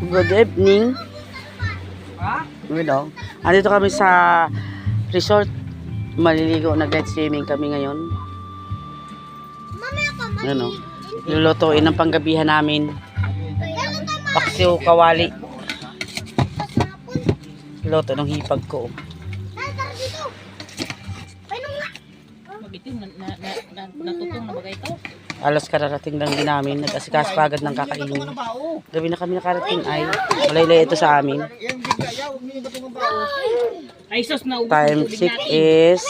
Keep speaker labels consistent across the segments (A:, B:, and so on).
A: Good evening. Know, andito kami sa resort. Maliligo, nag-light swimming kami ngayon. Ano? Lulutuin ang panggabihan namin. Paksiw kawali. Luto ng hipag ko.
B: Na, na, na, na, natutong na bagay ito.
A: Alas kararating lang din namin. Nag-asikas pa agad ng kakainin. Gabi na kami nakarating ay malaylay ito sa amin.
B: Ay, sus, naubos
A: Time
B: ang tubig
A: check is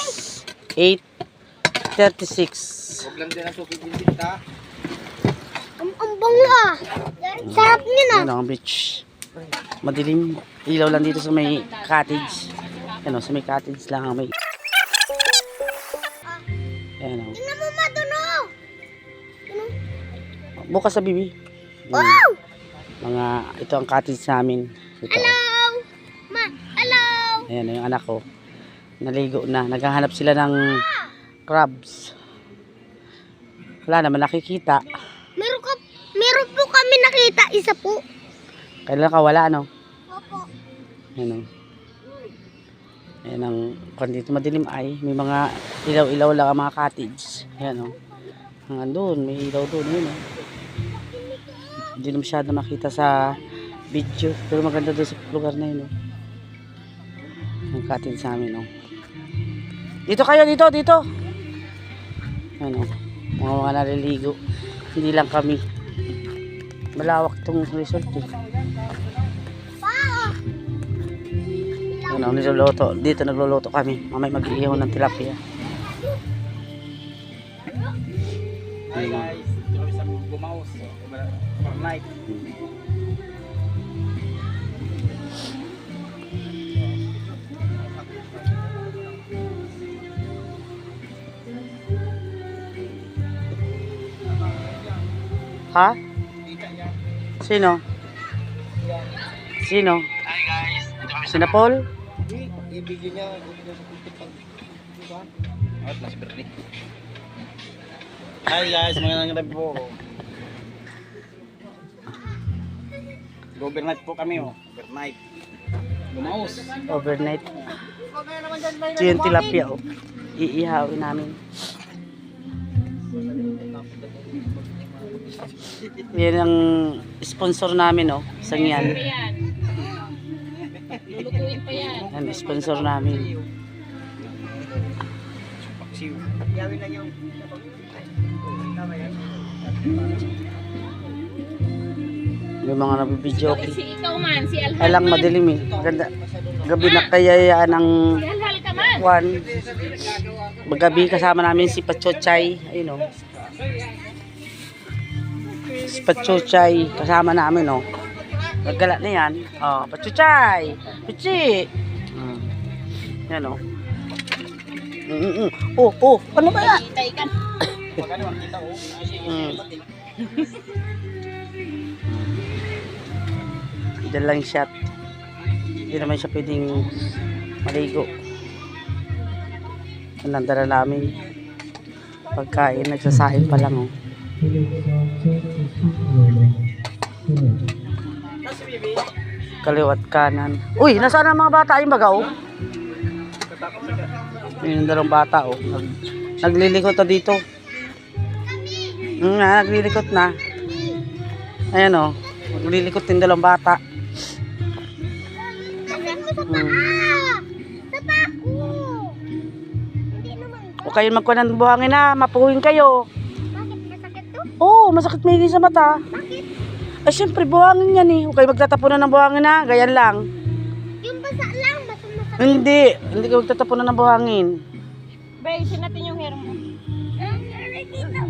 A: 8.36.
C: Ang, ang bango ah. Sarap niya na.
A: Ano ang beach. Madilim. Ilaw lang dito sa may cottage. Ano, sa may cottage lang ang may... Ayan o.
C: Tingnan mo ma doon oh.
A: Bukas sa bibi.
C: Wow!
A: Mga, ito ang cottage namin. Ito.
C: Hello. Ma, hello.
A: Ayan yung anak ko. Naligo na. Naghahanap sila ng crabs. Wala naman nakikita.
C: Meron ka, meron po kami nakita isa po.
A: Kailan ka wala, no?
C: Opo.
A: Ayan o. Ayan ang, kung madilim ay, may mga ilaw-ilaw lang ang mga cottage. Ayan o. Hanggang doon, may ilaw doon. Ayan o. Hindi na masyado makita sa video. Pero maganda doon sa lugar na yun o. Ang cottage sa amin o. Dito kayo, dito, dito. Ayan o. Mga mga naliligo. Hindi lang kami. Malawak tong resort eh. Ano, niluluto. Dito nagluluto kami. Mamay mag-iihaw ng tilapia. Ayun o. Ha? Sino? Sino? Sino Paul?
D: Ibigin niya, ibigin niya sa kultit pag diba? Nasi Bernie. Hi guys, magandang gabi po. Overnight po kami oh. Overnight. Gumaos.
A: Overnight. Ito yung tilapia oh. Iihawin namin. Yan ang sponsor namin oh. Isang yan.
B: Ayan. Lulutuin pa yan.
A: Yan, sponsor namin.
D: Paksiw.
A: May mga nabibidyo.
B: Si ikaw man, si Alhal
A: Ay lang
B: man.
A: madilim eh. Ganda. Gabi na kayayaan ng
B: Si Alhal ka man.
A: Juan. Magabi kasama namin si Pachochay. Ayun oh. Si Pachochay kasama namin oh. Nagala na yan. Oh, Pachochay. Pichi. Mm. Yan oh. Mm -mm. Oh, oh. Ano ba yan?
D: Oh.
A: Mm. Diyan lang shot. Hindi naman siya pwedeng maligo. Anandara namin. Pagkain, nagsasahin pa lang oh. Kaliwat kanan. Uy, nasaan ang mga bata yung baga oh? Yun yung dalawang bata oh. Nag, naglilikot na dito. Mm, na, naglilikot na. Ayan oh. Naglilikot yung dalawang bata. Mm.
C: naman.
A: O kayo magkuha ng buhangin na, mapuhin kayo.
C: Bakit masakit to?
A: Oo, oh, masakit may sa mata.
C: Bakit?
A: Ay, syempre, buhangin yan eh. O kayo magtatapunan ng buhangin na, ganyan lang.
C: Yung basa lang, basa masakit.
A: Hindi, hindi kayo magtatapunan ng buhangin.
B: Bay, natin yung hair mo.
C: Ah, nakikita mo.